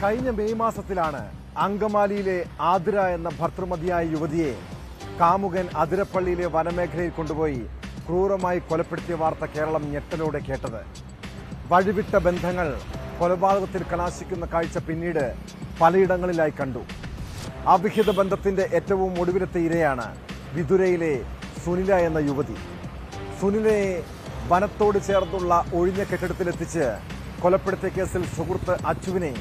കഴിഞ്ഞ മെയ് മാസത്തിലാണ് അങ്കമാലിയിലെ ആതിര എന്ന ഭർത്തൃമതിയായ യുവതിയെ കാമുകൻ അതിരപ്പള്ളിയിലെ വനമേഖലയിൽ കൊണ്ടുപോയി ക്രൂരമായി കൊലപ്പെടുത്തിയ വാർത്ത കേരളം ഞെട്ടലോടെ കേട്ടത്. വഴിവിട്ട ബന്ധങ്ങൾ കൊലപാതകത്തിൽ കലാശിക്കുന്ന കാഴ്ച പിന്നീട് പലയിടങ്ങളിലായി കണ്ടു. അവിഹിത ബന്ധത്തിന്റെ ഏറ്റവും ഒടുവിലത്തെ ഇരയാണ് വിതുരയിലെ സുനില എന്ന യുവതി. സുനിലയെ വനത്തോട് ചേർന്നുള്ള ഒഴിഞ്ഞ കെട്ടിടത്തിലെത്തിച്ച് കൊലപ്പെടുത്തിയ കേസിൽ സുഹൃത്ത് അച്ചുവിനെ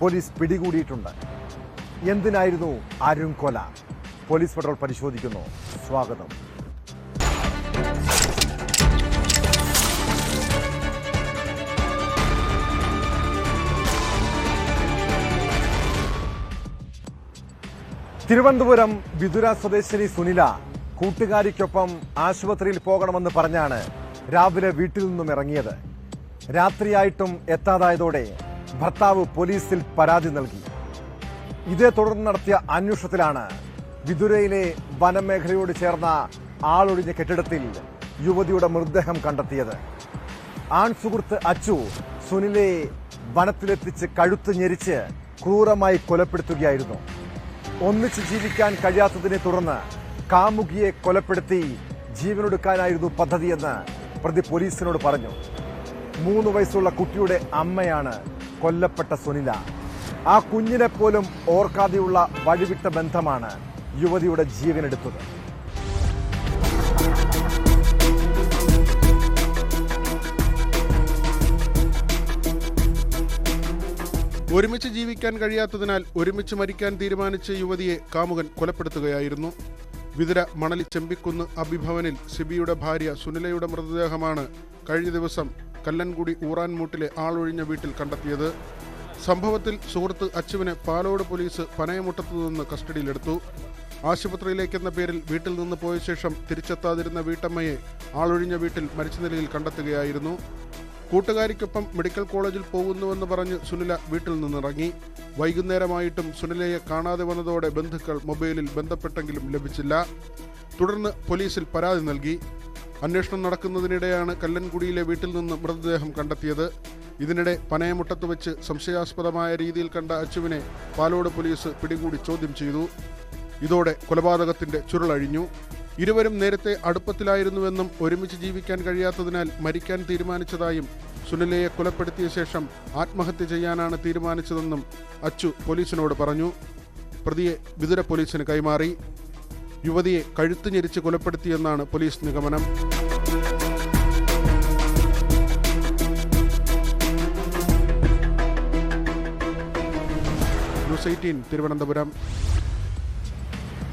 പോലീസ് പിടികൂടിയിട്ടുണ്ട്. എന്തിനായിരുന്നു അരുൺ കൊല? പോലീസ് പെട്രോൾ പരിശോധിക്കുന്നു. സ്വാഗതം. തിരുവനന്തപുരം വിതുര സ്വദേശിനി സുനില കൂട്ടുകാരിക്കൊപ്പം ആശുപത്രിയിൽ പോകണമെന്ന് പറഞ്ഞാണ് രാവിലെ വീട്ടിൽ നിന്നും ഇറങ്ങിയത്. രാത്രിയായിട്ടും എത്താതായതോടെ ഭർത്താവ് പോലീസിൽ പരാതി നൽകി. ഇതേ തുടർന്ന് നടത്തിയ അന്വേഷണത്തിലാണ് വിതുരയിലെ വനമേഖലയോട് ചേർന്ന ആളൊഴിഞ്ഞ കെട്ടിടത്തിൽ യുവതിയുടെ മൃതദേഹം കണ്ടെത്തിയത്. ആൺ സുഹൃത്ത് അച്ചു സുനിലെ വനത്തിലെത്തിച്ച് കഴുത്ത് ഞെരിച്ച് ക്രൂരമായി കൊലപ്പെടുത്തുകയായിരുന്നു. ഒന്നിച്ച് ജീവിക്കാൻ കഴിയാത്തതിനെ തുടർന്ന് കാമുകിയെ കൊലപ്പെടുത്തി ജീവനൊടുക്കാനായിരുന്നു പദ്ധതിയെന്ന് പ്രതി പോലീസിനോട് പറഞ്ഞു. മൂന്ന് വയസ്സുള്ള കുട്ടിയുടെ അമ്മയാണ് കൊല്ലപ്പെട്ട സുനില. ആ കുഞ്ഞിനെ പോലും ഓർക്കാതെയുള്ള വഴിവിട്ട ബന്ധമാണ് യുവതിയുടെ ജീവനെടുത്തത്. ഒരുമിച്ച് ജീവിക്കാൻ കഴിയാത്തതിനാൽ ഒരുമിച്ച് മരിക്കാൻ തീരുമാനിച്ച യുവതിയെ കാമുകൻ കൊലപ്പെടുത്തുകയായിരുന്നു. വിതുര മണലി ചെമ്പിക്കുന്ന് അഭിഭവനിൽ സിബിയുടെ ഭാര്യ സുനിലയുടെ മൃതദേഹമാണ് കഴിഞ്ഞ ദിവസം കല്ലൻകുടി ഊറാൻമൂട്ടിലെ ആളൊഴിഞ്ഞ വീട്ടിൽ കണ്ടെത്തിയത്. സംഭവത്തിൽ സുഹൃത്ത് അച്ചുവിനെ പാലോട് പോലീസ് പനയമുട്ടത്തു നിന്ന് കസ്റ്റഡിയിലെടുത്തു. ആശുപത്രിയിലേക്കെന്ന പേരിൽ വീട്ടിൽ നിന്ന് പോയ ശേഷം തിരിച്ചെത്താതിരുന്ന വീട്ടമ്മയെ ആളൊഴിഞ്ഞ വീട്ടിൽ മരിച്ച നിലയിൽ കണ്ടെത്തുകയായിരുന്നു. കൂട്ടുകാരിക്കൊപ്പം മെഡിക്കൽ കോളേജിൽ പോകുന്നുവെന്ന് പറഞ്ഞ് സുനില വീട്ടിൽ നിന്നിറങ്ങി. വൈകുന്നേരമായിട്ടും സുനിലയെ കാണാതെ വന്നതോടെ ബന്ധുക്കൾ മൊബൈലിൽ ബന്ധപ്പെട്ടെങ്കിലും ലഭിച്ചില്ല. തുടർന്ന് പോലീസിൽ പരാതി നൽകി. അന്വേഷണം നടക്കുന്നതിനിടെയാണ് കല്ലൻകുടിയിലെ വീട്ടിൽ നിന്ന് മൃതദേഹം കണ്ടെത്തിയത്. ഇതിനിടെ പനയമുട്ടത്ത് വെച്ച് സംശയാസ്പദമായ രീതിയിൽ കണ്ട അച്ചുവിനെ പാലോട് പോലീസ് പിടികൂടി ചോദ്യം ചെയ്തു. ഇതോടെ കൊലപാതകത്തിന്റെ ചുരുളഴിഞ്ഞു. ഇരുവരും നേരത്തെ അടുപ്പത്തിലായിരുന്നുവെന്നും ഒരുമിച്ച് ജീവിക്കാൻ കഴിയാത്തതിനാൽ മരിക്കാൻ തീരുമാനിച്ചതായും സുനിലയെ കൊലപ്പെടുത്തിയ ശേഷം ആത്മഹത്യ ചെയ്യാനാണ് തീരുമാനിച്ചതെന്നും അച്ചു പോലീസിനോട് പറഞ്ഞു. പ്രതിയെ വിതുര പോലീസിന് കൈമാറി. യുവതിയെ കഴുത്ത് ഞെരിച്ച് കൊലപ്പെടുത്തിയെന്നാണ് പോലീസ് നിഗമനം. News eighteen Thiruvananthapuram.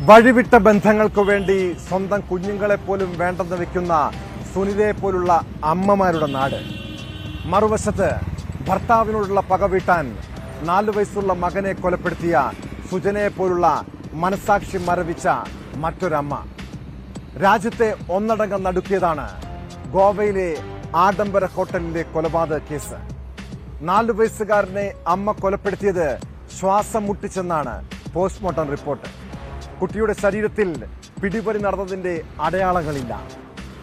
വഴിവിട്ട ബന്ധങ്ങൾക്കു വേണ്ടി സ്വന്തം കുഞ്ഞുങ്ങളെ പോലും വേണ്ടെന്ന് വെക്കുന്ന സുനിതയെ പോലുള്ള അമ്മമാരുടെ നാട്. മറുവശത്ത് ഭർത്താവിനോടുള്ള പക വീട്ടാൻ നാലു വയസ്സുള്ള മകനെ കൊലപ്പെടുത്തിയ സുജനയെ പോലുള്ള മനസാക്ഷി മരവിച്ച മറ്റൊരമ്മ. രാജ്യത്തെ ഒന്നടങ്കം നടുക്കിയതാണ് ഗോവയിലെ ആഡംബര ഹോട്ടലിലെ കൊലപാതക കേസ്. നാലു വയസ്സുകാരനെ അമ്മ കൊലപ്പെടുത്തിയത് ശ്വാസം മുട്ടിച്ചെന്നാണ് പോസ്റ്റ്മോർട്ടം റിപ്പോർട്ട്. കുട്ടിയുടെ ശരീരത്തിൽ പിടിപറി നടന്നതിന്റെ അടയാളങ്ങളില്ല.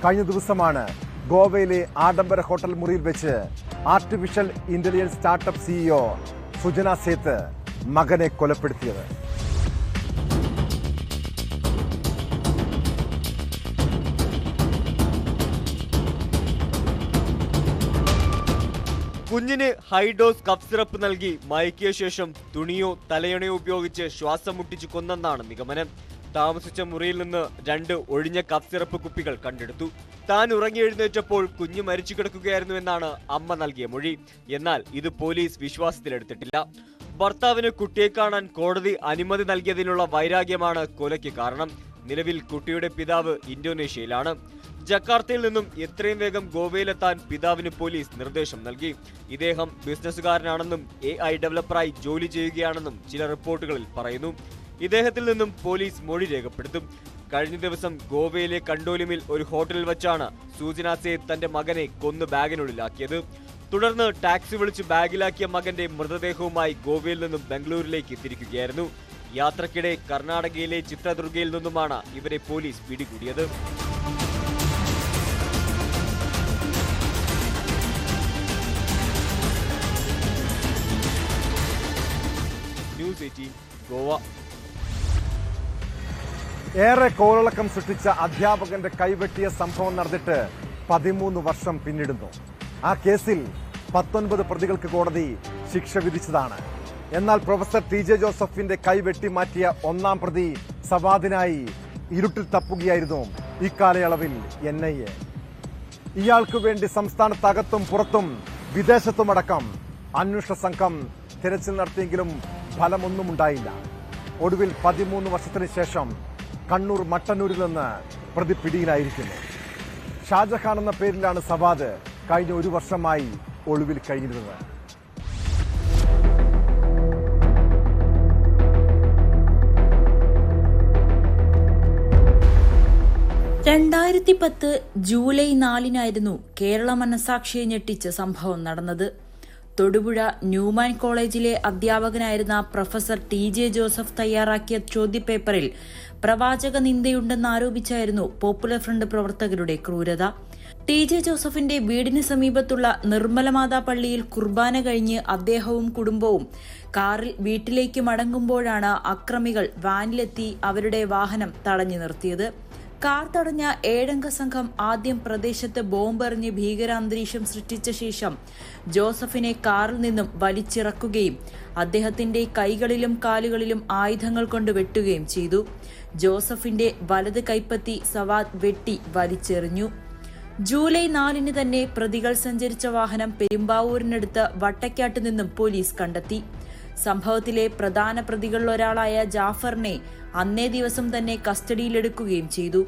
കഴിഞ്ഞ ദിവസമാണ് ഗോവയിലെ ആഡംബര ഹോട്ടൽ മുറിയിൽ വെച്ച് artificial intelligence startup CEO Sujana Seth മകനെ കൊലപ്പെടുത്തിയത്. കുഞ്ഞിന് ഹൈഡോസ് കഫ് സിറപ്പ് നൽകി മയക്കിയ ശേഷം തുണിയോ തലയണയോ ഉപയോഗിച്ച് ശ്വാസം മുട്ടിച്ച് കൊന്നെന്നാണ് നിഗമനം. താമസിച്ച മുറിയിൽ നിന്ന് രണ്ട് ഒഴിഞ്ഞ കഫ് സിറപ്പ് കുപ്പികൾ കണ്ടെടുത്തു. താൻ ഉറങ്ങി എഴുന്നേറ്റപ്പോൾ കുഞ്ഞ് മരിച്ചു കിടക്കുകയായിരുന്നു എന്നാണ് അമ്മ നൽകിയ മൊഴി. എന്നാൽ ഇത് പോലീസ് വിശ്വാസത്തിലെടുത്തിട്ടില്ല ഭർത്താവിന് കുട്ടിയെ കാണാൻ കോടതി അനുമതി നൽകിയതിനുള്ള വൈരാഗ്യമാണ് കൊലയ്ക്ക് കാരണം. നിലവിൽ കുട്ടിയുടെ പിതാവ് ഇന്തോനേഷ്യയിലാണ്. ജക്കാർത്തയിൽ നിന്നും എത്രയും വേഗം ഗോവയിലെത്താൻ പിതാവിന് പോലീസ് നിർദ്ദേശം നൽകി. ഇദ്ദേഹം ബിസിനസ്സുകാരനാണെന്നും എ ഐ ഡെവലപ്പറായി ജോലി ചെയ്യുകയാണെന്നും ചില റിപ്പോർട്ടുകളിൽ പറയുന്നു. ഇദ്ദേഹത്തിൽ നിന്നും പോലീസ് മൊഴി രേഖപ്പെടുത്തും. കഴിഞ്ഞ ദിവസം ഗോവയിലെ കണ്ടോലിമിൽ ഒരു ഹോട്ടലിൽ വെച്ചാണ് സൂചന സേത് തന്റെ മകനെ കൊന്നു ബാഗിനുള്ളിലാക്കിയത്. തുടർന്ന് ടാക്സി വിളിച്ച് ബാഗിലാക്കിയ മകന്റെ മൃതദേഹവുമായി ഗോവയിൽ നിന്നും ബംഗളൂരിലേക്ക് തിരിക്കുകയായിരുന്നു. യാത്രക്കിടെ കർണാടകയിലെ ചിത്രദുർഗയിൽ നിന്നുമാണ് ഇവരെ പോലീസ് പിടികൂടിയത്. ന്യൂസ് ഗോവ. ഏറെ കോളിളക്കം സൃഷ്ടിച്ച അധ്യാപകന്റെ കൈവെട്ടിയ സംഭവം നടന്നിട്ട് പതിമൂന്ന് വർഷം പിന്നിടുന്നു. ആ കേസിൽ പത്തൊൻപത് പ്രതികൾക്ക് കോടതി ശിക്ഷ വിധിച്ചതാണ്. എന്നാൽ പ്രൊഫസർ ടി ജെ ജോസഫിന്റെ കൈവെട്ടി മാറ്റിയ ഒന്നാം പ്രതി സവാദിനായി ഇരുട്ടിൽ തപ്പുകയായിരുന്നു ഇക്കാലയളവിൽ എൻ ഐ എ. ഇയാൾക്ക് വേണ്ടി സംസ്ഥാനത്തകത്തും പുറത്തും വിദേശത്തുമടക്കം അന്വേഷണ സംഘം തിരച്ചിൽ നടത്തിയെങ്കിലും ഫലമൊന്നും ഉണ്ടായില്ല ഒടുവിൽ പതിമൂന്ന് വർഷത്തിന് ശേഷം കണ്ണൂർ മട്ടന്നൂരിൽ നിന്ന് പ്രതി പിടിയിലായിരിക്കുന്നു. ഷാജഹാൻ എന്ന പേരിലാണ് സവാദ് കഴിഞ്ഞ ഒരു വർഷമായി ഒളിവിൽ കഴിഞ്ഞിരുന്നത്. രണ്ടായിരത്തി പത്ത് ജൂലൈ നാലിനായിരുന്നു കേരള മനസാക്ഷിയെ ഞെട്ടിച്ച സംഭവം നടന്നത്. തൊടുപുഴ ന്യൂമാൻ കോളേജിലെ അധ്യാപകനായിരുന്ന പ്രൊഫസർ ടി ജെ ജോസഫ് തയ്യാറാക്കിയ ചോദ്യപേപ്പറിൽ പ്രവാചക നിന്ദയുണ്ടെന്ന് നിന്ദയുണ്ടെന്നാരോപിച്ചായിരുന്നു പോപ്പുലർ ഫ്രണ്ട് പ്രവർത്തകരുടെ ക്രൂരത. ടി ജെ ജോസഫിന്റെ വീടിന് സമീപത്തുള്ള നിർമ്മലമാതാ പള്ളിയിൽ കുർബാന കഴിഞ്ഞ് അദ്ദേഹവും കുടുംബവും കാറിൽ വീട്ടിലേക്ക് മടങ്ങുമ്പോഴാണ് അക്രമികൾ വാനിലെത്തി അവരുടെ വാഹനം തടഞ്ഞു നിർത്തിയത്. കാർ തടഞ്ഞ ഏഴംഗ സംഘം ആദ്യം പ്രദേശത്ത് ബോംബെറിഞ്ഞ് ഭീകരാന്തരീക്ഷം സൃഷ്ടിച്ച ശേഷം ജോസഫിനെ കാറിൽ നിന്നും വലിച്ചിറക്കുകയും അദ്ദേഹത്തിന്റെ കൈകളിലും കാലുകളിലും ആയുധങ്ങൾ കൊണ്ട് വെട്ടുകയും ചെയ്തു. ജോസഫിന്റെ വലത് കൈപ്പത്തി സവാദ് വെട്ടി വലിച്ചെറിഞ്ഞു. ജൂലൈ നാലിന് തന്നെ പ്രതികൾ സഞ്ചരിച്ച വാഹനം പെരുമ്പാവൂരിനടുത്ത് വട്ടക്കാട്ട് നിന്നും പോലീസ് കണ്ടെത്തി. സംഭവത്തിലെ പ്രധാന പ്രതികളിലൊരാളായ ജാഫറിനെ അന്നേ ദിവസം തന്നെ കസ്റ്റഡിയിലെടുക്കുകയും ചെയ്തു.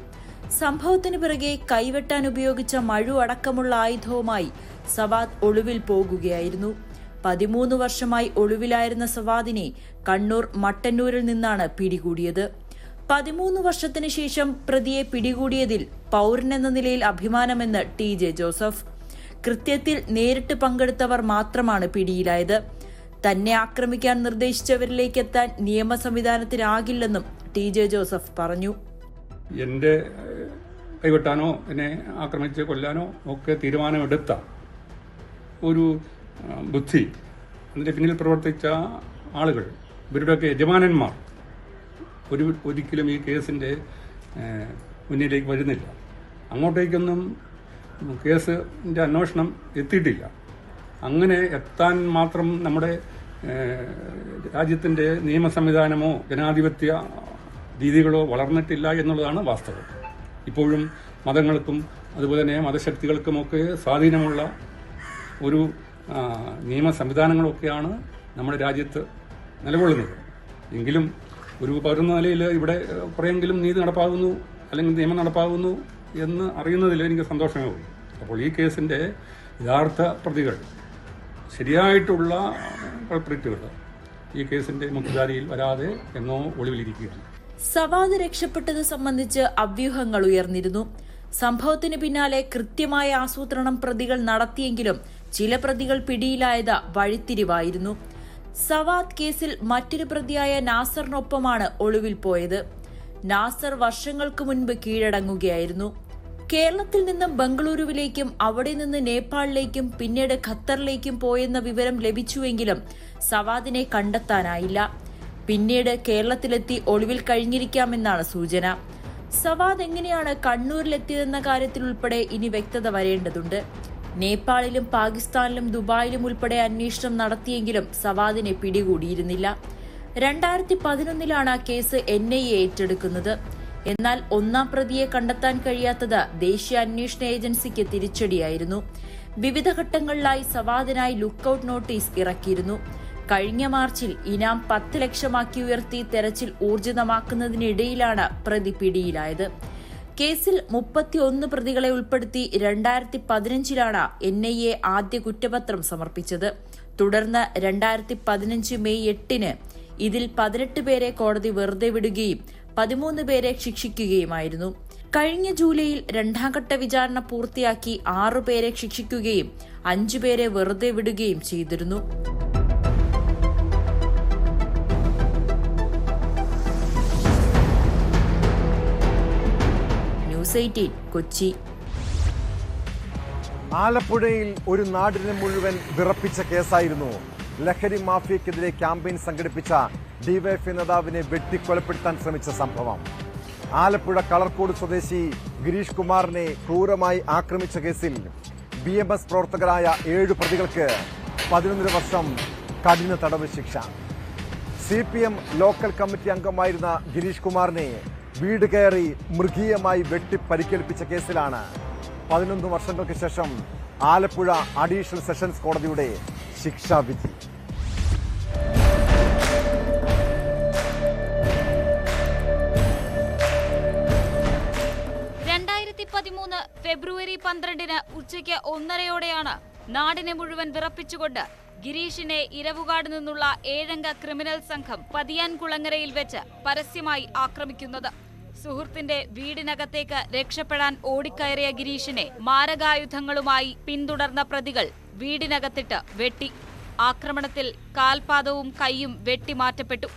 സംഭവത്തിന് പിറകെ കൈവെട്ടാൻ ഉപയോഗിച്ച മഴു അടക്കമുള്ള ആയുധവുമായി സവാദ് ഒളിവിൽ പോകുകയായിരുന്നു. പതിമൂന്ന് വർഷമായി ഒളിവിലായിരുന്ന സവാദിനെ കണ്ണൂർ മട്ടന്നൂരിൽ നിന്നാണ് പിടികൂടിയത്. പതിമൂന്ന് വർഷത്തിന് ശേഷം പ്രതിയെ പിടികൂടിയതിൽ പൗരനെന്ന നിലയിൽ അഭിമാനമെന്ന് ടി ജെ ജോസഫ്. കൃത്യത്തിൽ നേരിട്ട് പങ്കെടുത്തവർ മാത്രമാണ് പിടിയിലായത്. തന്നെ ആക്രമിക്കാൻ നിർദ്ദേശിച്ചവരിലേക്ക് എത്താൻ നിയമ സംവിധാനത്തിനാകില്ലെന്നും ടി ജെ ജോസഫ് പറഞ്ഞു. എന്റെ കൈവെട്ടാനോ എന്നെ ആക്രമിച്ച് കൊല്ലാനോ ഒക്കെ തീരുമാനമെടുത്ത ഒരു ബുദ്ധി അതിന്റെ പിന്നിൽ പ്രവർത്തിച്ച ആളുകൾ ഇവരുടെയൊക്കെ യജമാനന്മാർ ഒരു ഒരിക്കലും ഈ കേസിന്റെ മുന്നിലേക്ക് വരുന്നില്ല. അങ്ങോട്ടേക്കൊന്നും കേസിന്റെ അന്വേഷണം എത്തിയിട്ടില്ല. അങ്ങനെ എത്താൻ മാത്രം നമ്മുടെ രാജ്യത്തിന്റെ നിയമ സംവിധാനമോ ജനാധിപത്യ രീതികളോ വളർന്നിട്ടില്ല എന്നുള്ളതാണ് വാസ്തവം. ഇപ്പോഴും മതങ്ങൾക്കും അതുപോലെ തന്നെ മതശക്തികൾക്കുമൊക്കെ സ്വാധീനമുള്ള ഒരു നിയമ സംവിധാനങ്ങളൊക്കെയാണ് നമ്മുടെ രാജ്യത്ത് നിലകൊള്ളുന്നത്. എങ്കിലും ഒരു പൗരന്ന നിലയിൽ ഇവിടെ കുറേയെങ്കിലും നീതി നടപ്പാകുന്നു അല്ലെങ്കിൽ നിയമം നടപ്പാകുന്നു എന്ന് അറിയുന്നതിൽ എനിക്ക് സന്തോഷമേ ഉള്ളൂ. അപ്പോൾ ഈ കേസിന്റെ യഥാർത്ഥ പ്രതികൾ ശരിയായിട്ടുള്ള കൾപ്രിറ്റുകൾ ഈ കേസിന്റെ മുഖ്യധാരയിൽ വരാതെ എന്നോ ഒളിവിലിരിക്കുകയാണ്. സവാദ് രക്ഷപ്പെട്ടത് സംബന്ധിച്ച് അവ്യൂഹങ്ങൾ ഉയർന്നിരുന്നു. സംഭവത്തിന് പിന്നാലെ കൃത്യമായ ആസൂത്രണം പ്രതികൾ നടത്തിയെങ്കിലും ചില പ്രതികൾ പിടിയിലായത് വഴിത്തിരിവായിരുന്നു. സവാദ് കേസിൽ മറ്റൊരു പ്രതിയായ നാസറിനൊപ്പമാണ് ഒളിവിൽ പോയത്. നാസർ വർഷങ്ങൾക്ക് മുൻപ് കീഴടങ്ങുകയായിരുന്നു. കേരളത്തിൽ നിന്നും ബംഗളൂരുവിലേക്കും അവിടെ നിന്ന് നേപ്പാളിലേക്കും പിന്നീട് ഖത്തറിലേക്കും പോയെന്ന വിവരം ലഭിച്ചുവെങ്കിലും സവാദിനെ കണ്ടെത്താനായില്ല. പിന്നീട് കേരളത്തിലെത്തി ഒളിവിൽ കഴിഞ്ഞിരിക്കാമെന്നാണ് സൂചന. സവാദ് എങ്ങനെയാണ് കണ്ണൂരിലെത്തിയതെന്ന കാര്യത്തിൽ ഉൾപ്പെടെ ഇനി വ്യക്തത വരേണ്ടതുണ്ട്. നേപ്പാളിലും പാകിസ്ഥാനിലും ദുബായിലും ഉൾപ്പെടെ അന്വേഷണം നടത്തിയെങ്കിലും സവാദിനെ പിടികൂടിയിരുന്നില്ല. രണ്ടായിരത്തി പതിനൊന്നിലാണ് കേസ് എൻ ഐ എ ഏറ്റെടുക്കുന്നത്. എന്നാൽ ഒന്നാം പ്രതിയെ കണ്ടെത്താൻ കഴിയാത്തത് ദേശീയ അന്വേഷണ ഏജൻസിക്ക് തിരിച്ചടിയായിരുന്നു. വിവിധ ഘട്ടങ്ങളിലായി സവാദിനായി ലുക്കൌട്ട് നോട്ടീസ് ഇറക്കിയിരുന്നു. കഴിഞ്ഞ മാർച്ചിൽ ഇനാം പത്ത് ലക്ഷമാക്കി ഉയർത്തി തെരച്ചിൽ ഊർജിതമാക്കുന്നതിനിടയിലാണ് പ്രതി പിടിയിലായത്. കേസിൽ മുപ്പത്തിയൊന്ന് പ്രതികളെ ഉൾപ്പെടുത്തി രണ്ടായിരത്തി പതിനഞ്ചിലാണ് എൻ ഐ എ ആദ്യ കുറ്റപത്രം സമർപ്പിച്ചത്. തുടർന്ന് രണ്ടായിരത്തി പതിനഞ്ച് മെയ് എട്ടിന് ഇതിൽ പതിനെട്ട് പേരെ കോടതി വെറുതെ വിടുകയും പതിമൂന്ന് പേരെ ശിക്ഷിക്കുകയുമായിരുന്നു. കഴിഞ്ഞ ജൂലൈയിൽ രണ്ടാംഘട്ട വിചാരണ പൂർത്തിയാക്കി ആറുപേരെ ശിക്ഷിക്കുകയും അഞ്ചുപേരെ വെറുതെ വിടുകയും ചെയ്തിരുന്നു. News eighteen Kochi. ആലപ്പുഴയിൽ ഒരു നാടിന് മുഴുവൻ വിറപ്പിച്ച കേസായിരുന്നു. ലഹരി മാഫിയക്കെതിരെ ക്യാമ്പയിൻ സംഘടിപ്പിച്ച ഡിവൈഎഫ്ഐ നേതാവിനെ വെട്ടിക്കൊലപ്പെടുത്താൻ ശ്രമിച്ച സംഭവം. ആലപ്പുഴ കളർക്കോട് സ്വദേശി ഗിരീഷ് കുമാറിനെ ക്രൂരമായി ആക്രമിച്ച കേസിൽ ബി എം എസ് പ്രവർത്തകരായ ഏഴ് പ്രതികൾക്ക് പതിനൊന്നര വർഷം കഠിന തടവ് ശിക്ഷ. C P M local committee അംഗമായിരുന്ന ഗിരീഷ് കുമാറിനെ വീട് കയറി മൃഗീയമായി വെട്ടി പരിക്കേൽപ്പിച്ച കേസിലാണ് പതിനൊന്ന് വർഷങ്ങൾക്ക് ശേഷം ആലപ്പുഴ അഡീഷണൽ സെഷൻസ് കോടതിയുടെ ശിക്ഷാവിധി. ഫെബ്രുവരി പന്ത്രണ്ടിന് ഉച്ചയ്ക്ക് ഒന്നരയോടെയാണ് നാടിനെ മുഴുവൻ വിറപ്പിച്ചുകൊണ്ട് ഗിരീഷിനെ ഇരവുകാട് നിന്നുള്ള ഏഴംഗ ക്രിമിനൽ സംഘം പതിയാൻകുളങ്ങരയിൽ വെച്ച് പരസ്യമായി ആക്രമിക്കുന്നത്. സുഹൃത്തിന്റെ വീടിനകത്തേക്ക് രക്ഷപ്പെടാൻ ഓടിക്കയറിയ ഗിരീഷിനെ മാരകായുധങ്ങളുമായി പിന്തുടർന്ന പ്രതികൾ വീടിനകത്തിട്ട് വെട്ടി. ആക്രമണത്തിൽ കാൽപാദവും കൈയും വെട്ടിമാറ്റപ്പെട്ടു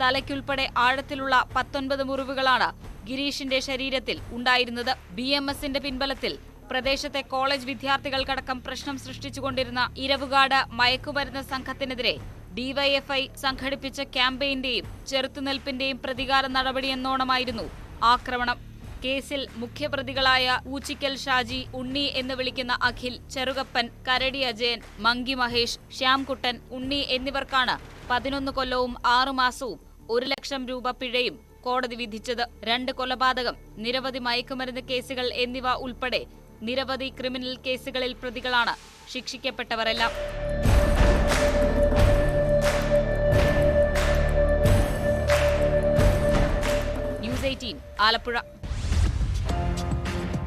തലയ്ക്കുൾപ്പെടെ ആഴത്തിലുള്ള പത്തൊൻപത് മുറിവുകളാണ് ഗിരീഷിന്റെ ശരീരത്തിൽ ഉണ്ടായിരുന്നത്. ബി എം എസിന്റെ പിൻബലത്തിൽ പ്രദേശത്തെ കോളേജ് വിദ്യാർത്ഥികൾക്കടക്കം പ്രശ്നം സൃഷ്ടിച്ചുകൊണ്ടിരുന്ന ഇരവുകാട് മയക്കുമരുന്ന് സംഘത്തിനെതിരെ ഡിവൈഎഫ്ഐ സംഘടിപ്പിച്ച ക്യാമ്പയിന്റെയും ചെറുത്തുനിൽപ്പിന്റെയും പ്രതികാര നടപടിയെന്നോണമായിരുന്നു ആക്രമണം. കേസിൽ മുഖ്യപ്രതികളായ ഊച്ചിക്കൽ ഷാജി ഉണ്ണി എന്ന് വിളിക്കുന്ന അഖിൽ ചെറുകപ്പൻ കരടി അജയൻ മങ്കി മഹേഷ് ശ്യാംകുട്ടൻ ഉണ്ണി എന്നിവർക്കാണ് പതിനൊന്ന് കൊല്ലവും ആറുമാസവും ഒരു ലക്ഷം രൂപ പിഴയും കോടതി വിധിച്ചത്. രണ്ട് കൊലപാതകം നിരവധി മയക്കുമരുന്ന് കേസുകൾ എന്നിവ ഉൾപ്പെടെ നിരവധി ക്രിമിനൽ കേസുകളിൽ പ്രതികളാണ് ശിക്ഷിക്കപ്പെട്ടവരെല്ലാം. News eighteen Alappuzha.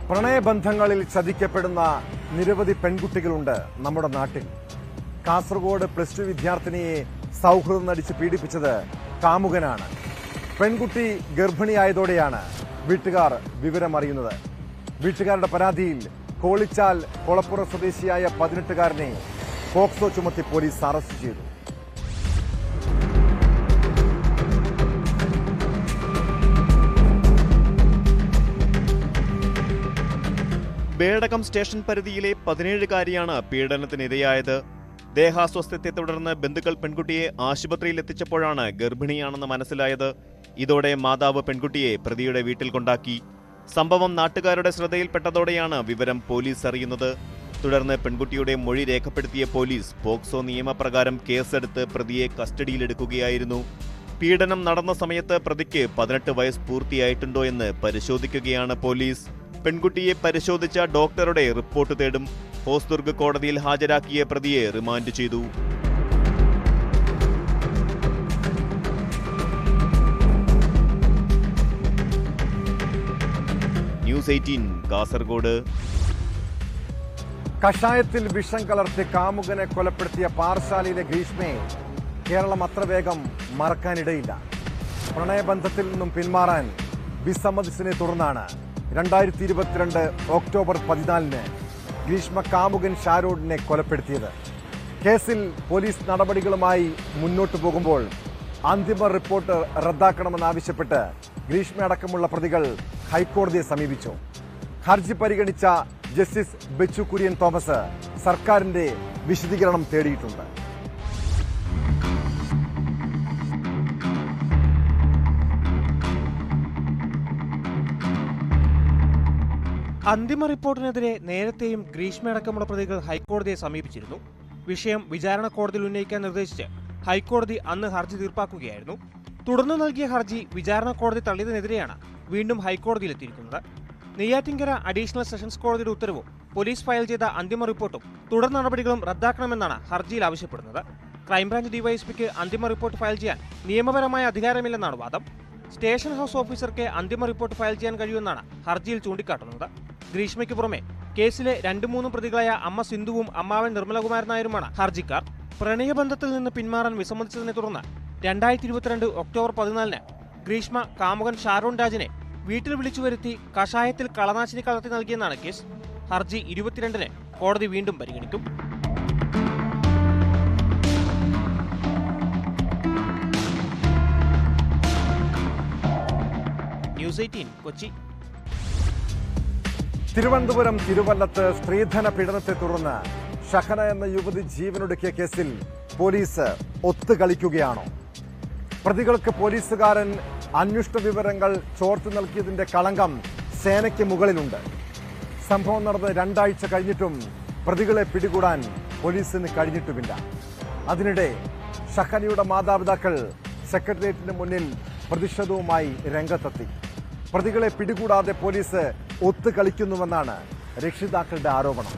പ്രണയബന്ധങ്ങളിൽ ചതിക്കപ്പെടുന്ന നിരവധി പെൺകുട്ടികളുണ്ട് നമ്മുടെ നാട്ടിൽ. കാസർഗോഡ് പ്ലസ് ടു വിദ്യാർത്ഥിനിയെ സൗഹൃദം നടിച്ച് പീഡിപ്പിച്ചത് കാമുകനാണ്. പെൺകുട്ടി ഗർഭിണിയായതോടെയാണ് വീട്ടുകാർ വിവരമറിയുന്നത്. വീട്ടുകാരുടെ പരാതിയിൽ കോളിച്ചാൽ കൊളപ്പുറ സ്വദേശിയായ പതിനെട്ടുകാരനെ പോക്സോ ചുമത്തി പോലീസ് അറസ്റ്റ് ചെയ്തു. ബേഡകം സ്റ്റേഷൻ പരിധിയിലെ പതിനേഴുകാരിയാണ് പീഡനത്തിനിരയായത്. ദേഹാസ്വസ്ഥത്തെ തുടർന്ന് ബന്ധുക്കൾ പെൺകുട്ടിയെ ആശുപത്രിയിൽ എത്തിച്ചപ്പോഴാണ് ഗർഭിണിയാണെന്ന് മനസ്സിലായത്. ഇതോടെ മാതാവ് പെൺകുട്ടിയെ പ്രതിയുടെ വീട്ടിൽ കൊണ്ടാക്കി സംഭവം നാട്ടുകാരുടെ ശ്രദ്ധയിൽപ്പെട്ടതോടെയാണ് വിവരം പോലീസ് അറിയുന്നത്. തുടർന്ന് പെൺകുട്ടിയുടെ മൊഴി രേഖപ്പെടുത്തിയ പോലീസ് പോക്സോ നിയമപ്രകാരം കേസെടുത്ത് പ്രതിയെ കസ്റ്റഡിയിലെടുക്കുകയായിരുന്നു. പീഡനം നടന്ന സമയത്ത് പ്രതിക്ക് പതിനെട്ട് വയസ്സ് പൂർത്തിയായിട്ടുണ്ടോ എന്ന് പരിശോധിക്കുകയാണ് പോലീസ്. പെൺകുട്ടിയെ പരിശോധിച്ച ഡോക്ടറുടെ റിപ്പോർട്ട് തേടും. ഹോസ്ദുർഗ് കോടതിയിൽ ഹാജരാക്കിയ പ്രതിയെ റിമാൻഡ് ചെയ്തു. News eighteen Kasaragod. കഷായത്തിൽ വിഷം കലർത്തി കാമുകനെ കൊലപ്പെടുത്തിയ പാറശാലയിലെ ഗ്രീഷ്മയെ കേരളം അത്ര വേഗം മറക്കാനിടയില്ല. പ്രണയബന്ധത്തിൽ നിന്നും പിന്മാറാൻ വിസമ്മതിച്ചതിനെ തുടർന്നാണ് രണ്ടായിരത്തി ഇരുപത്തിരണ്ട് ഒക്ടോബർ പതിനാലിന് ഗ്രീഷ്മ കാമുകൻ ഷാരോഡിനെ കൊലപ്പെടുത്തിയത്. കേസിൽ പോലീസ് നടപടികളുമായി മുന്നോട്ടു പോകുമ്പോൾ അന്തിമ റിപ്പോർട്ട് റദ്ദാക്കണമെന്നാവശ്യപ്പെട്ട് ഗ്രീഷ്മ അടക്കമുള്ള പ്രതികൾ ഹൈക്കോടതിയെ സമീപിച്ചു. ഹർജി പരിഗണിച്ച ജസ്റ്റിസ് ബെച്ചു കുര്യൻ തോമസ് സർക്കാരിന്റെ വിശദീകരണം തേടിയിട്ടുണ്ട്. അന്തിമ റിപ്പോർട്ടിനെതിരെ നേരത്തെയും ഗ്രീഷ്മയടക്കമുള്ള പ്രതികൾ ഹൈക്കോടതിയെ സമീപിച്ചിരുന്നു. വിഷയം വിചാരണ കോടതിയിൽ ഉന്നയിക്കാൻ നിർദ്ദേശിച്ച് ഹൈക്കോടതി അന്ന് ഹർജി തീർപ്പാക്കുകയായിരുന്നു. തുടർന്ന് നൽകിയ ഹർജി വിചാരണ കോടതി തള്ളിയതിനെതിരെയാണ് വീണ്ടും ഹൈക്കോടതിയിലെത്തിയിരിക്കുന്നത്. നെയ്യാറ്റിങ്കര അഡീഷണൽ സെഷൻസ് കോടതിയുടെ ഉത്തരവും പോലീസ് ഫയൽ ചെയ്ത അന്തിമ റിപ്പോർട്ടും തുടർ നടപടികളും റദ്ദാക്കണമെന്നാണ് ഹർജിയിൽ ആവശ്യപ്പെടുന്നത്. ക്രൈംബ്രാഞ്ച് ഡിവൈഎസ്പിക്ക് അന്തിമ റിപ്പോർട്ട് ഫയൽ ചെയ്യാൻ നിയമപരമായ അധികാരമില്ലെന്നാണ് വാദം. സ്റ്റേഷൻ ഹൗസ് ഓഫീസർക്ക് അന്തിമ റിപ്പോർട്ട് ഫയൽ ചെയ്യാൻ കഴിയുമെന്നാണ് ഹർജിയിൽ ചൂണ്ടിക്കാട്ടുന്നത്. ഗ്രീഷ്മയ്ക്ക് പുറമെ കേസിലെ രണ്ടു മൂന്ന് പ്രതികളായ അമ്മ സിന്ധുവും അമ്മാവൻ നിർമ്മലകുമാരൻ നായരുമാണ് ഹർജിക്കാർ. പ്രണയബന്ധത്തിൽ നിന്ന് പിന്മാറാൻ വിസമ്മതിച്ചതിനെ തുടർന്ന് രണ്ടായിരത്തി ഇരുപത്തിരണ്ട് ഒക്ടോബർ പതിനാലിന് ഗ്രീഷ്മ കാമുകൻ ഷാരോൺ രാജിനെ വീട്ടിൽ വിളിച്ചു വരുത്തി കഷായത്തിൽ കളനാശിനി കലർത്തി നൽകിയെന്നാണ് കേസ്. ഹർജി ഇരുപത്തിരണ്ടിന് കോടതി വീണ്ടും പരിഗണിക്കും. News eighteen Kochi. തിരുവനന്തപുരം തിരുവല്ലത്ത് സ്ത്രീധന പീഡനത്തെ തുടർന്ന് ഷഹന എന്ന യുവതി ജീവനൊടുക്കിയ കേസിൽ പോലീസ് ഒത്തുകളിക്കുകയാണോ. പ്രതികൾക്ക് പോലീസുകാരൻ അന്വേഷണ വിവരങ്ങൾ ചോർത്തു നൽകിയതിന്റെ കളങ്കം സേനയ്ക്ക് മുകളിലുണ്ട്. സംഭവം നടന്ന് രണ്ടാഴ്ച കഴിഞ്ഞിട്ടും പ്രതികളെ പിടികൂടാൻ പോലീസിന് കഴിഞ്ഞിട്ടുമില്ല. അതിനിടെ ഷഹനയുടെ മാതാപിതാക്കൾ സെക്രട്ടേറിയറ്റിന് മുന്നിൽ പ്രതിഷേധവുമായി രംഗത്തെത്തി. പ്രതികളെ പിടികൂടാതെ പോലീസ് ഒത്തുകളിക്കുന്നുവെന്നാണ് രക്ഷിതാക്കളുടെ ആരോപണം.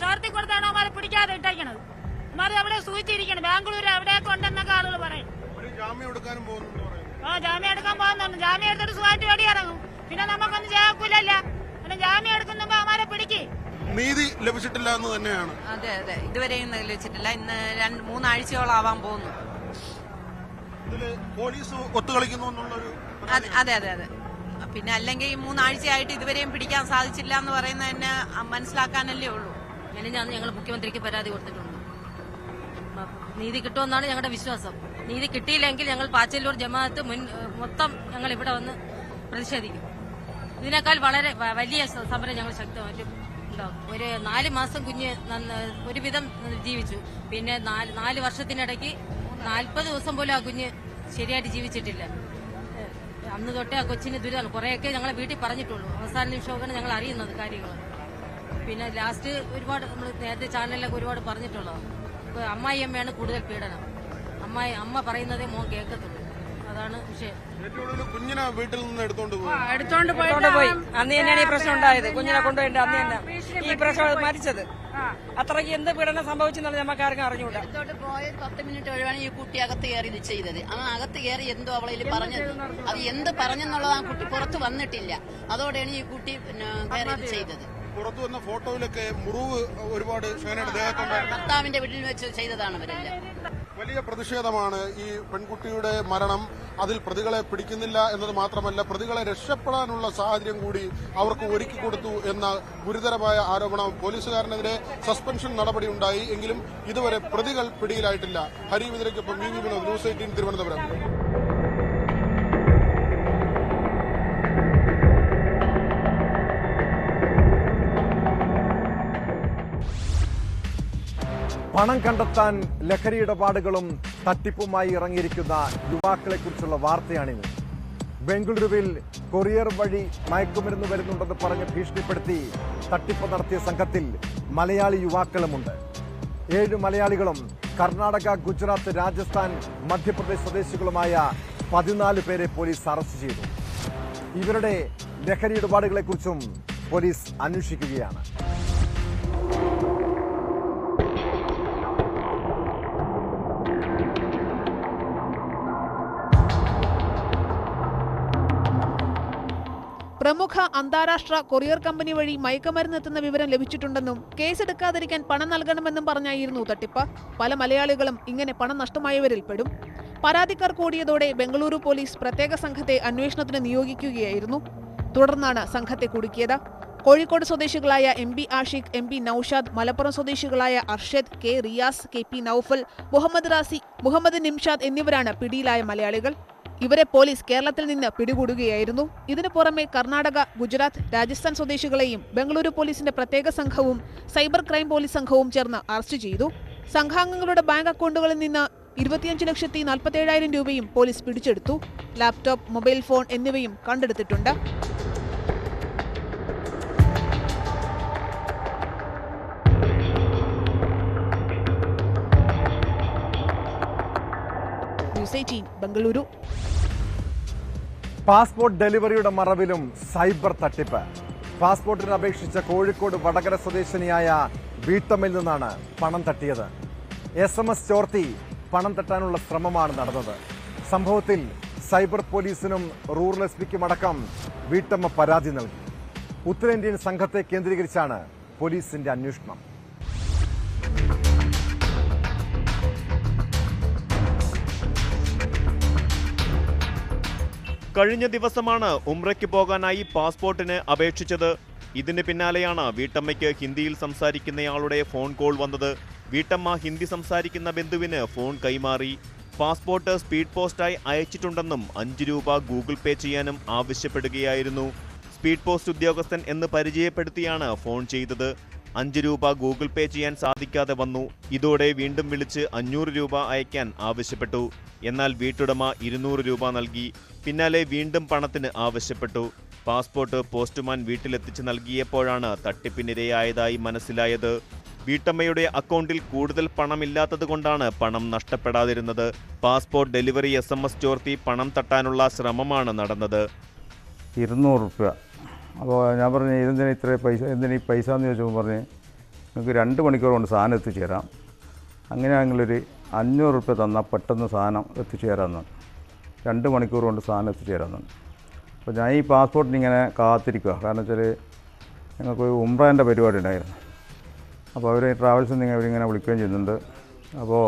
ചോർത്തി കൊടുത്താണ് പിടിക്കാതെ ഇട്ടേക്കണത് അവിടെ സൂചിച്ചിരിക്കണം ബാംഗ്ലൂർ അവിടെ ഉണ്ടെന്നൊക്കെ ആളുകൾ പറയും. ജാമ്യം എടുക്കാനും പോകുന്നു ആ ജാമ്യം എടുക്കാൻ പോകുന്നുണ്ട്. ജാമ്യം എടുത്തിട്ട് സുഖമായിട്ട് വെടി ഇറങ്ങും. പിന്നെ നമുക്കൊന്നും ചെയ്യാക്കൂലല്ല. പിന്നെ ജാമ്യം എടുക്കുന്നുമ്പോ അവന്മാരെ പിടിക്ക്. നീതി ലഭിച്ചിട്ടില്ല എന്ന് തന്നെയാണ്. അതെ അതെ. ഇതുവരെയും ലഭിച്ചിട്ടില്ല. ഇന്ന് രണ്ട് മൂന്നാഴ്ചയോളം ആവാൻ പോകുന്നു. ഇതിൽ പോലീസ് ഒത്തുകളിക്കുന്നു എന്നുള്ളൊരു അതെ അതെ അതെ അതെ. പിന്നെ അല്ലെങ്കിൽ ഈ മൂന്നാഴ്ചയായിട്ട് ഇതുവരെയും പിടിക്കാൻ സാധിച്ചില്ല എന്ന് പറയുന്നത് തന്നെ മനസ്സിലാക്കാനല്ലേ ഉള്ളൂ. ഞാൻ ഞങ്ങൾ മുഖ്യമന്ത്രിക്ക് പരാതി കൊടുത്തിട്ടുണ്ട് നീതി കിട്ടുമെന്നാണ് ഞങ്ങളുടെ വിശ്വാസം. നീതി കിട്ടിയില്ലെങ്കിൽ ഞങ്ങൾ പാച്ചല്ലൂർ ജമാഅത്ത് മുൻ മൊത്തം ഞങ്ങൾ ഇവിടെ വന്ന് പ്രതിഷേധിക്കും. ഇതിനേക്കാൾ വളരെ വലിയ സമരം ഞങ്ങൾ ശക്തമായിട്ട് ഒരു നാല് മാസം കുഞ്ഞ് ഒരുവിധം ജീവിച്ചു. പിന്നെ നാല് നാല് വർഷത്തിനിടയ്ക്ക് നാൽപ്പത് ദിവസം പോലും ആ കുഞ്ഞ് ശരിയായിട്ട് ജീവിച്ചിട്ടില്ല. അന്ന് തൊട്ടേ ആ കൊച്ചിന് ദുരിതമാണ് കുറേയൊക്കെ ഞങ്ങളെ വീട്ടിൽ പറഞ്ഞിട്ടുള്ളൂ. അവസാന നിമിഷമൊക്കെയാണ് ഞങ്ങൾ അറിയുന്നത് കാര്യങ്ങൾ. പിന്നെ ലാസ്റ്റ് ഒരുപാട് നമ്മൾ നേരത്തെ ചാനലിലൊക്കെ ഒരുപാട് പറഞ്ഞിട്ടുള്ളതാണ്. അമ്മായിയമ്മയാണ് കൂടുതൽ പീഡനം. അമ്മായി അമ്മ പറയുന്നതേ മോൻ കേൾക്കത്തുള്ളൂ. അതാണ് വിഷയം. കുഞ്ഞിനെ വീട്ടിൽ നിന്ന് എടുത്തോണ്ട് പോയി. എടുത്തോണ്ട് പോയി. അന്ന് തന്നെയാണ് ഈ പ്രശ്നം ഉണ്ടായത്. കുഞ്ഞിനെ കൊണ്ടുപോയിട്ട് അന്ന് തന്നെ ഈ പ്രശ്നം മരിച്ചത്. അത്രയ്ക്ക് എന്ത് പീഡനം സംഭവിച്ചെന്നുള്ളത് നമുക്ക് ആർക്കും അറിഞ്ഞുകൂടാ. എടുത്തോട്ട് പോയ പത്ത് മിനിറ്റ് ഒഴിവാണ് ഈ കുട്ടി അകത്ത് കയറി ഇത് ചെയ്തത്. ആ അകത്ത് കയറി എന്തോ അവളിൽ പറഞ്ഞത്. അത് എന്ത് പറഞ്ഞെന്നുള്ളത് ആ കുട്ടി പുറത്ത് വന്നിട്ടില്ല. അതോടെയാണ് ഈ കുട്ടി കയറി ഇത് ചെയ്തത്. പുറത്തു വന്ന ഫോട്ടോയിലൊക്കെ മുറിവ് ഒരുപാട് ഭർത്താവിന്റെ വീട്ടിൽ വെച്ച് ചെയ്തതാണ് അവരെല്ലാം. വലിയ പ്രതിഷേധമാണ് ഈ പെൺകുട്ടിയുടെ മരണം. അതിൽ പ്രതികളെ പിടിക്കുന്നില്ല എന്നത് മാത്രമല്ല പ്രതികളെ രക്ഷപ്പെടാനുള്ള സാഹചര്യം കൂടി അവർക്ക് ഒരുക്കി കൊടുത്തു എന്ന ഗുരുതരമായ ആരോപണം പോലീസുകാരനെതിരെ സസ്പെൻഷൻ നടപടി ഉണ്ടായി. എങ്കിലും ഇതുവരെ പ്രതികൾ പിടിയിലായിട്ടില്ല. Hari വിതിരയ്ക്കൊപ്പം V V Vinod news eighteen Thiruvananthapuram. പണം കണ്ടെത്താൻ ലഹരി ഇടപാടുകളും തട്ടിപ്പുമായി ഇറങ്ങിയിരിക്കുന്ന യുവാക്കളെ കുറിച്ചുള്ള വാർത്തയാണിത്. ബംഗളൂരുവിൽ കൊറിയർ വഴി മയക്കുമരുന്ന് വരുന്നുണ്ടെന്ന് പറഞ്ഞ് ഭീഷണിപ്പെടുത്തി തട്ടിപ്പ് നടത്തിയ സംഘത്തിൽ മലയാളി യുവാക്കളുമുണ്ട്. ഏഴ് മലയാളികളും കർണാടക ഗുജറാത്ത് രാജസ്ഥാൻ മധ്യപ്രദേശ് സ്വദേശികളുമായ പതിനാല് പേരെ പോലീസ് അറസ്റ്റ് ചെയ്തു. ഇവരുടെ ലഹരി ഇടപാടുകളെക്കുറിച്ചും പോലീസ് അന്വേഷിക്കുകയാണ്. പ്രമുഖ അന്താരാഷ്ട്ര കൊറിയർ കമ്പനി വഴി മയക്കുമരുന്ന് എത്തുന്ന വിവരം ലഭിച്ചിട്ടുണ്ടെന്നും കേസെടുക്കാതിരിക്കാൻ പണം നൽകണമെന്നും പറഞ്ഞായിരുന്നു തട്ടിപ്പ്. പല മലയാളികളും ഇങ്ങനെ പണം നഷ്ടമായവരിൽ പെടും. പരാതിക്കാർ കൂടിയതോടെ ബംഗളൂരു പോലീസ് പ്രത്യേക സംഘത്തെ അന്വേഷണത്തിന് നിയോഗിക്കുകയായിരുന്നു. തുടർന്നാണ് സംഘത്തെ കുടുക്കിയത്. കോഴിക്കോട് സ്വദേശികളായ M B Ashiq M P Naushad Malappuram സ്വദേശികളായ Arshad K Riyas K P Naufal Muhammad Razi Muhammad Nimshad എന്നിവരാണ് പിടിയിലായ മലയാളികൾ. ഇവരെ പോലീസ് കേരളത്തിൽ നിന്ന് പിടികൂടുകയായിരുന്നു. ഇതിനു പുറമെ കർണാടക ഗുജറാത്ത് രാജസ്ഥാൻ സ്വദേശികളെയും ബംഗളൂരു പോലീസിന്റെ പ്രത്യേക സംഘവും സൈബർ ക്രൈം പോലീസ് സംഘവും ചേർന്ന് അറസ്റ്റ് ചെയ്തു. സംഘാംഗങ്ങളുടെ ബാങ്ക് അക്കൗണ്ടുകളിൽ നിന്ന് ഇരുപത്തിയഞ്ച് ലക്ഷത്തി നാൽപ്പത്തേഴായിരം രൂപയും പോലീസ് പിടിച്ചെടുത്തു. ലാപ്ടോപ്പ് മൊബൈൽ ഫോൺ എന്നിവയും കണ്ടെടുത്തിട്ടുണ്ട്. ബംഗളൂരു. പാസ്പോർട്ട് ഡെലിവറിയുടെ മറവിലും സൈബർ തട്ടിപ്പ്. പാസ്പോർട്ടിന് അപേക്ഷിച്ച കോഴിക്കോട് വടകര സ്വദേശിനിയായ വീട്ടമ്മയിൽ നിന്നാണ് പണം തട്ടിയത്. എസ് എം എസ് ചോർത്തി പണം തട്ടാനുള്ള ശ്രമമാണ് നടന്നത്. സംഭവത്തിൽ സൈബർ പോലീസിനും റൂറൽ എസ് പിക്കും അടക്കം വീട്ടമ്മ പരാതി നൽകി. ഉത്തരേന്ത്യൻ സംഘത്തെ കേന്ദ്രീകരിച്ചാണ് പോലീസിന്റെ അന്വേഷണം. കഴിഞ്ഞ ദിവസമാണ് ഉംറയ്ക്ക് പോകാനായി പാസ്പോർട്ടിന് അപേക്ഷിച്ചത്. ഇതിന് പിന്നാലെയാണ് വീട്ടമ്മയ്ക്ക് ഹിന്ദിയിൽ സംസാരിക്കുന്നയാളുടെ ഫോൺ കോൾ വന്നത്. വീട്ടമ്മ ഹിന്ദി സംസാരിക്കുന്ന ബന്ധുവിന് ഫോൺ കൈമാറി. പാസ്പോർട്ട് സ്പീഡ് പോസ്റ്റായി അയച്ചിട്ടുണ്ടെന്നും അഞ്ച് രൂപ ഗൂഗിൾ പേ ചെയ്യാനും ആവശ്യപ്പെടുകയായിരുന്നു. സ്പീഡ് പോസ്റ്റ് ഉദ്യോഗസ്ഥൻ എന്ന് പരിചയപ്പെടുത്തിയാണ് ഫോൺ ചെയ്തത്. അഞ്ച് രൂപ ഗൂഗിൾ പേ ചെയ്യാൻ സാധിക്കാതെ വന്നു. ഇതോടെ വീണ്ടും വിളിച്ച് അഞ്ഞൂറ് രൂപ അയക്കാൻ ആവശ്യപ്പെട്ടു. എന്നാൽ വീട്ടുടമ ഇരുന്നൂറ് രൂപ നൽകി. പിന്നാലെ വീണ്ടും പണത്തിന് ആവശ്യപ്പെട്ടു. പാസ്പോർട്ട് പോസ്റ്റ്മാൻ വീട്ടിലെത്തിച്ച് നൽകിയപ്പോഴാണ് തട്ടിപ്പിനിരയായതായി മനസ്സിലായത്. വീട്ടമ്മയുടെ അക്കൗണ്ടിൽ കൂടുതൽ പണമില്ലാത്തതുകൊണ്ടാണ് പണം നഷ്ടപ്പെടാതിരുന്നത്. Passport delivery S M S ചോർത്തി പണം തട്ടാനുള്ള ശ്രമമാണ് നടന്നത്. ഇരുന്നൂറ് അപ്പോൾ ഞാൻ പറഞ്ഞു ഇതെന്തിനാ ഇത്ര പൈസ എന്തിനാ ഈ പൈസ എന്ന് ചോദിച്ചപ്പോൾ പറഞ്ഞ് നിങ്ങൾക്ക് രണ്ട് മണിക്കൂർ കൊണ്ട് സാധനം എത്തിച്ചു അങ്ങനെ ഞങ്ങളൊരു അഞ്ഞൂറ് റുപ്യ തന്നാൽ പെട്ടെന്ന് സാധനം എത്തിച്ചു തരാമെന്ന് രണ്ട് മണിക്കൂർ കൊണ്ട് സാധനം എത്തിച്ചു തരാമെന്ന് അപ്പോൾ ഞാൻ ഈ പാസ്പോർട്ടിന് ഇങ്ങനെ കാത്തിരിക്കുക കാരണം വെച്ചാൽ ഞങ്ങൾക്ക് ഉംറാന്റെ പരിപാടി ഉണ്ടായിരുന്നു. അപ്പോൾ അവർ ട്രാവൽസിൽ നിന്ന് അവരിങ്ങനെ വിളിക്കുകയും ചെയ്യുന്നുണ്ട്. അപ്പോൾ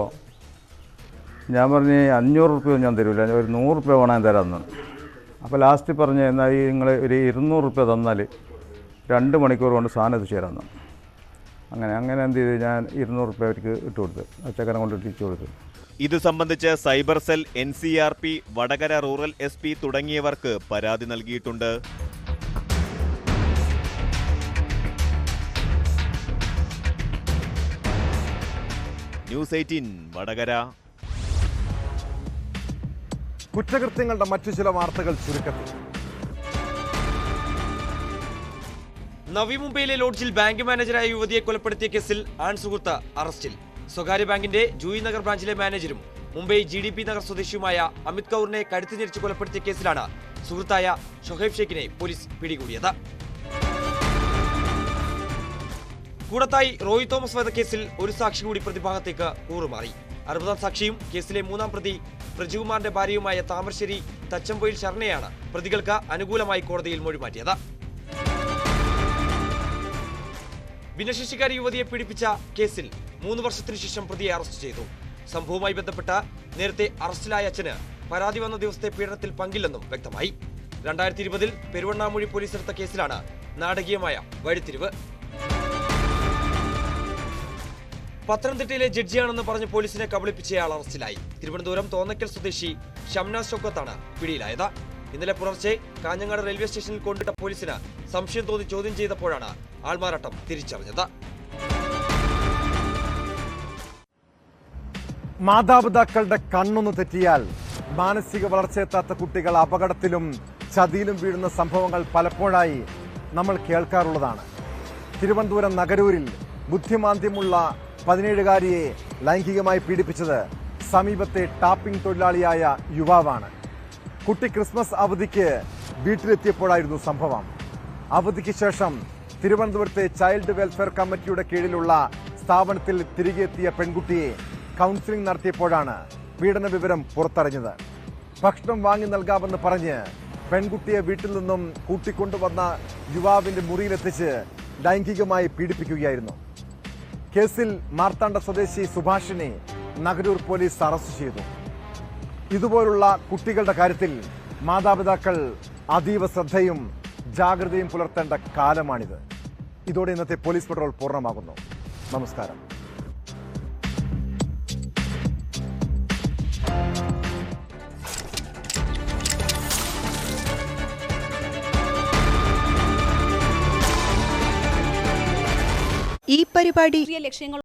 ഞാൻ പറഞ്ഞ് അഞ്ഞൂറ് റുപ്യ ഞാൻ തരില്ല ഒരു നൂറ് റുപ്യ വേണം തരാമെന്ന് അപ്പോൾ ലാസ്റ്റ് പറഞ്ഞ് എന്നാൽ ഈ നിങ്ങൾ ഒരു ഇരുന്നൂറ് റുപ്യ തന്നാൽ രണ്ട് മണിക്കൂർ കൊണ്ട് സാധനം എത്തിച്ചു തരാമെന്ന് അങ്ങനെ അങ്ങനെ എന്ത് ചെയ്ത് ഞാൻ ഇരുന്നൂറ് റുപ്യ അവർക്ക് ഇട്ട് കൊടുത്ത് അച്ചക്കരം കൊണ്ട് ഇട്ടിച്ചു കൊടുത്തു. ഇത് സംബന്ധിച്ച് cyber cell N C R P Vadakara rural S P തുടങ്ങിയവർക്ക് പരാതി നൽകിയിട്ടുണ്ട്. News eighteen Vadakara. കുറ്റകൃത്യങ്ങളുടെ മറ്റു ചില വാർത്തകൾ ചുരുക്കത്തിൽ. നവി മുംബൈയിലെ ലോഡ്ജിൽ ബാങ്ക് മാനേജരായ യുവതിയെ കൊലപ്പെടുത്തിയ കേസിൽ ആൺ സുഹൃത്ത് അറസ്റ്റിൽ. സ്വകാര്യ ബാങ്കിന്റെ ജൂയി നഗർ ബ്രാഞ്ചിലെ മാനേജരും Mumbai G D P Nagar സ്വദേശിയുമായ Amit കൗറിനെ കഴുത്തി ഞെരിച്ച് കൊലപ്പെടുത്തിയ കേസിലാണ് സുഹൃത്തായ ഷൊഹൈബ് ഷെയ്ഖിനെ പോലീസ് പിടികൂടിയത്. കൂടത്തായി റോയ് തോമസ് വധക്കേസിൽ ഒരു സാക്ഷി കൂടി പ്രതിഭാഗത്തേക്ക് കൂറുമാറി. അറുപതാം സാക്ഷിയും കേസിലെ മൂന്നാം പ്രതി പ്രജുകുമാറിന്റെ ഭാര്യയുമായ താമരശ്ശേരി തച്ചമ്പൊയിൽ ശർണയാണ് പ്രതികൾക്ക് അനുകൂലമായി കോടതിയിൽ മൊഴിമാറ്റിയത്. ഭിന്നശേഷിക്കാരി യുവതിയെ പീഡിപ്പിച്ച കേസിൽ മൂന്ന് വർഷത്തിനു ശേഷം പ്രതിയെ അറസ്റ്റ് ചെയ്തു. സംഭവവുമായി ബന്ധപ്പെട്ട് നേരത്തെ അറസ്റ്റിലായ അച്ഛന് പരാതി വന്ന ദിവസത്തെ പീഡനത്തിൽ പങ്കില്ലെന്നും വ്യക്തമായി. രണ്ടായിരത്തി ഇരുപതിൽ പെരുവണ്ണാമൊഴി പോലീസ് എടുത്ത കേസിലാണ് നാടകീയമായ വഴിത്തിരിവ്. പത്തനംതിട്ടയിലെ ജഡ്ജിയാണെന്ന് പറഞ്ഞ് പോലീസിനെ കബളിപ്പിച്ചയാൾ അറസ്റ്റിലായി. തിരുവനന്തപുരം തോന്നക്കൽ സ്വദേശി ഷംനാസ് ഷൊക്കത്താണ് പിടിയിലായത്. ഇന്നലെ പുലർച്ചെ കാഞ്ഞങ്ങാട് റെയിൽവേ സ്റ്റേഷനിൽ കൊണ്ടിട്ട പോലീസിന് സംശയം തോന്നി ചോദ്യം ചെയ്തപ്പോഴാണ് ആൾമാറാട്ടം തിരിച്ചറിഞ്ഞത്. മാതാപിതാക്കളുടെ കണ്ണൊന്ന് തെറ്റിയാൽ മാനസിക വളർച്ചയെത്താത്ത കുട്ടികൾ അപകടത്തിലും ചതിയിലും വീഴുന്ന സംഭവങ്ങൾ പലപ്പോഴായി നമ്മൾ കേൾക്കാറുള്ളതാണ്. തിരുവനന്തപുരം നഗരൂരിൽ ബുദ്ധിമാന്ദ്യമുള്ള പതിനേഴുകാരിയെ ലൈംഗികമായി പീഡിപ്പിച്ചത് സമീപത്തെ ടാപ്പിംഗ് തൊഴിലാളിയായ യുവാവാണ്. കുട്ടി ക്രിസ്മസ് അവധിക്ക് വീട്ടിലെത്തിയപ്പോഴായിരുന്നു സംഭവം. അവധിക്ക് ശേഷം തിരുവനന്തപുരത്തെ ചൈൽഡ് വെൽഫെയർ കമ്മിറ്റിയുടെ കീഴിലുള്ള സ്ഥാപനത്തിൽ തിരികെ എത്തിയ പെൺകുട്ടിയെ കൗൺസിലിംഗ് നടത്തിയപ്പോഴാണ് പീഡന വിവരം പുറത്തറിഞ്ഞത്. ഭക്ഷണം വാങ്ങി നൽകാമെന്ന് പറഞ്ഞ് പെൺകുട്ടിയെ വീട്ടിൽ നിന്നും കൂട്ടിക്കൊണ്ടുവന്ന യുവാവിന്റെ മുറിയിലെത്തിച്ച് ലൈംഗികമായി പീഡിപ്പിക്കുകയായിരുന്നു. കേസിൽ മാർത്താണ്ഡ സ്വദേശി സുഭാഷിനെ നഗരൂർ പോലീസ് അറസ്റ്റ് ചെയ്തു. ഇതുപോലുള്ള കുട്ടികളുടെ കാര്യത്തിൽ മാതാപിതാക്കൾ അതീവ ശ്രദ്ധയും ജാഗ്രതയും പുലർത്തേണ്ട കാലമാണിത്. ഇതോടെ ഇന്നത്തെ പോലീസ് പട്രോൾ പൂർണമാകുന്നു. നമസ്കാരം. ഈ പരിപാടി ലക്ഷ്യങ്ങൾ